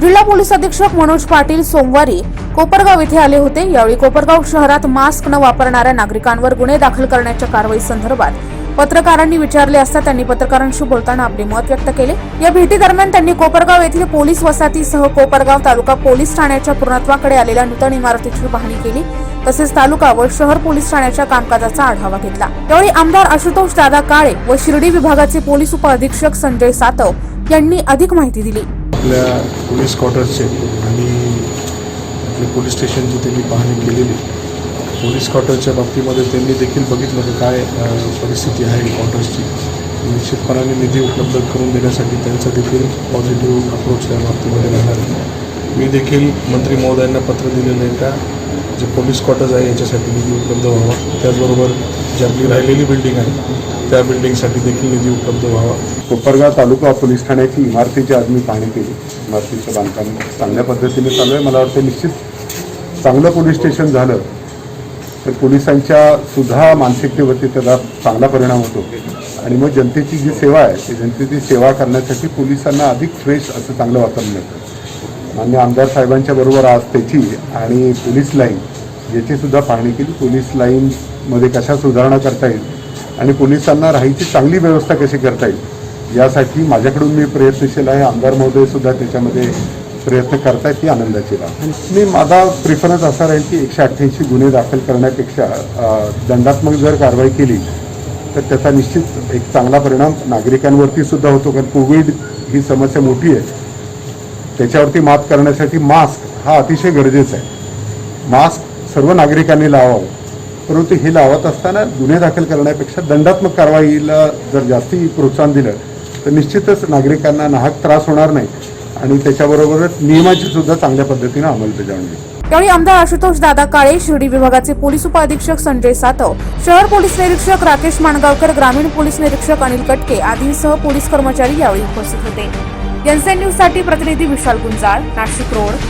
जिल्हा पोलीस अधीक्षक मनोज पाटील सोमवारी कोपरगाव येथे आले होते. यावेळी कोपरगाव शहरात मास्क न वापरणाऱ्या नागरिकांवर गुन्हे दाखल करण्याच्या कारवाई संदर्भात पत्रकारांनी विचारले असता त्यांनी पत्रकारांशी बोलताना आपले मत व्यक्त केले. या भेटीदरम्यान त्यांनी कोपरगाव येथील पोलीस वसाहतीसह कोपरगाव तालुका पोलीस ठाण्याच्या पूर्णत्वाकडे आलेल्या नूतन इमारतीची पाहणी केली. तसेच तालुका व शहर पोलीस ठाण्याच्या कामकाजाचा आढावा घेतला. यावेळी आमदार आशुतोष दादा काळे व शिर्डी विभागाचे पोलीस उपअधीक्षक संजय सातव यांनी अधिक माहिती दिली. आपल्या पोलीस क्वार्टर्सचे आणि आपले पोलीस स्टेशनची त्यांनी पाहणी केलेली. पोलीस क्वार्टरच्या बाबतीमध्ये त्यांनी देखील बघितलं की काय परिस्थिती आहे क्वार्टर्सची. निश्चितपणाने निधी उपलब्ध करून देण्यासाठी त्यांचा देखील पॉझिटिव्ह अप्रोच या बाबतीमध्ये राहणार मी देखील मंत्री महोदयांना पत्र दिलेलं आहे का जे पोलीस क्वार्टर्स आहे याच्यासाठी निधी उपलब्ध व्हावा. त्याचबरोबर जी आपली राहिलेली बिल्डिंग आहे त्या बिल्डिंगसाठी देखील निधी उपलब्ध व्हावा. कोपरगाव तालुका पोलीस ठाण्याची इमारतीची आज मी पाहणी केली. इमारतीचं बांधकाम चांगल्या पद्धतीने चालू आहे. मला वाटतं निश्चित चांगलं पोलीस स्टेशन झालं तर पोलिसांच्या सुद्धा मानसिकतेवरती त्याचा चांगला परिणाम होतो. आणि मग जनतेची जी सेवा आहे ती जनतेची सेवा करण्यासाठी पोलिसांना अधिक फ्रेश असं चांगलं वातावरण मिळतं. मान्य आमदार साहेबांच्या बरोबर आज त्याची आणि पोलीस लाईन याची सुद्धा पाहणी केली. पोलीस लाईनमध्ये कशा सुधारणा करता येईल आणि पोलिसांना राहायची चांगली व्यवस्था कशी करता येईल यासाठी माझ्याकडून मी प्रयत्नशील आहे. आमदार महोदय सुद्धा त्याच्यामध्ये प्रयत्न करतायत ही आनंदाची राह मी माझा प्रिफरन्स असा राहील की एकशे अठ्ठ्याऐंशी गुन्हे दाखल करण्यापेक्षा दंडात्मक जर कारवाई केली तर त्याचा निश्चित एक चांगला परिणाम नागरिकांवरती सुद्धा होतो. कारण कोविड ही समस्या मोठी आहे. त्याच्यावरती मात करण्यासाठी मास्क हा अतिशय गरजेचा आहे. मास्क सर्व नागरिकांनी लावावं. परंतु हे लावत असताना गुन्हे दाखल करण्यापेक्षा दंडात्मक कारवाईला जर जास्ती प्रोत्साहन दिलं तर निश्चितच नागरिकांना नाहक त्रास होणार नाही. आणि त्याच्याबरोबरच नियमाची सुद्धा चांगल्या पद्धतीनं अंमलबजावणी यावेळी आमदार आशुतोष दादा काळे शिर्डी विभागाचे पोलीस उपअधीक्षक संजय सातव शहर पोलीस निरीक्षक राकेश माणगावकर ग्रामीण पोलीस निरीक्षक अनिल कटके आदींसह पोलीस कर्मचारी यावेळी उपस्थित होते. एनसीएन न्यूजसाठी प्रतिनिधी विशाल गुंजाळ नाशिक रोड.